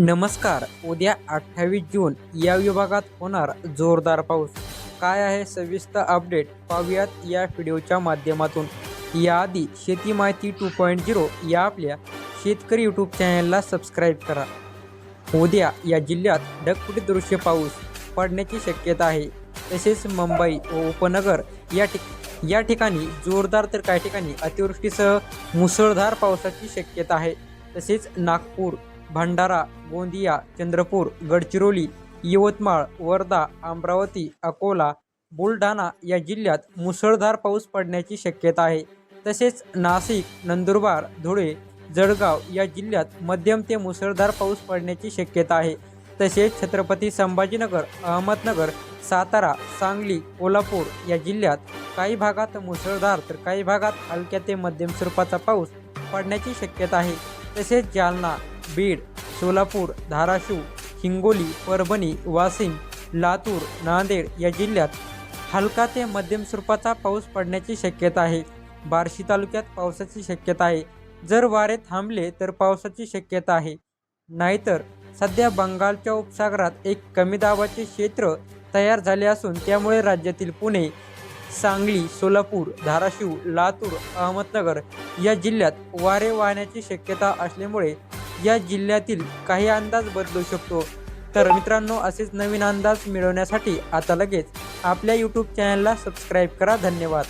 नमस्कार. उद्या अठ्ठावीस जून या विभागात होणार जोरदार पाऊस. काय आहे सविस्तर अपडेट पाहूयात या व्हिडिओच्या माध्यमातून. याआधी शेती माहिती टू पॉईंट झिरो या आपल्या शेतकरी यूट्यूब चॅनलला सबस्क्राईब करा. उद्या या जिल्ह्यात ढगफुटी दृश्य पाऊस पडण्याची शक्यता आहे. तसेच मुंबई व उपनगर या ठिक या ठिकाणी जोरदार तर काही ठिकाणी अतिवृष्टीसह मुसळधार पावसाची शक्यता आहे. तसेच नागपूर भंडारा गोंदिया चंद्रपूर गडचिरोली यवतमाळ वर्धा अमरावती अकोला बुलढाणा या जिल्ह्यात मुसळधार पाऊस पडण्याची शक्यता आहे. तसेच नाशिक नंदुरबार धुळे जळगाव या जिल्ह्यात मध्यम ते मुसळधार पाऊस पडण्याची शक्यता आहे. तसेच छत्रपती संभाजीनगर अहमदनगर सातारा सांगली कोल्हापूर या जिल्ह्यात काही भागात मुसळधार तर काही भागात हलक्या ते मध्यम स्वरूपाचा पाऊस पडण्याची शक्यता आहे. तसेच जालना बीड सोलापूर धाराशिव हिंगोली परभणी वाशिम लातूर नांदेड या जिल्ह्यात हलका ते मध्यम स्वरूपाचा पाऊस पडण्याची शक्यता आहे. बार्शी तालुक्यात पावसाची शक्यता आहे. जर वारे थांबले तर पावसाची शक्यता आहे. नाहीतर सध्या बंगालच्या उपसागरात एक कमी दाबाचे क्षेत्र तयार झाले असून त्यामुळे राज्यातील पुणे सांगली सोलापूर धाराशिव लातूर अहमदनगर या जिल्ह्यात वारे वाहण्याची शक्यता असल्यामुळे या जिल्ह्यातील काही अंदाज बदलू शकतो. तर मित्रांनो असेच नवीन अंदाज मिळवण्यासाठी आता लगेच आपल्या यूट्यूब चॅनलला सबस्क्राईब करा. धन्यवाद.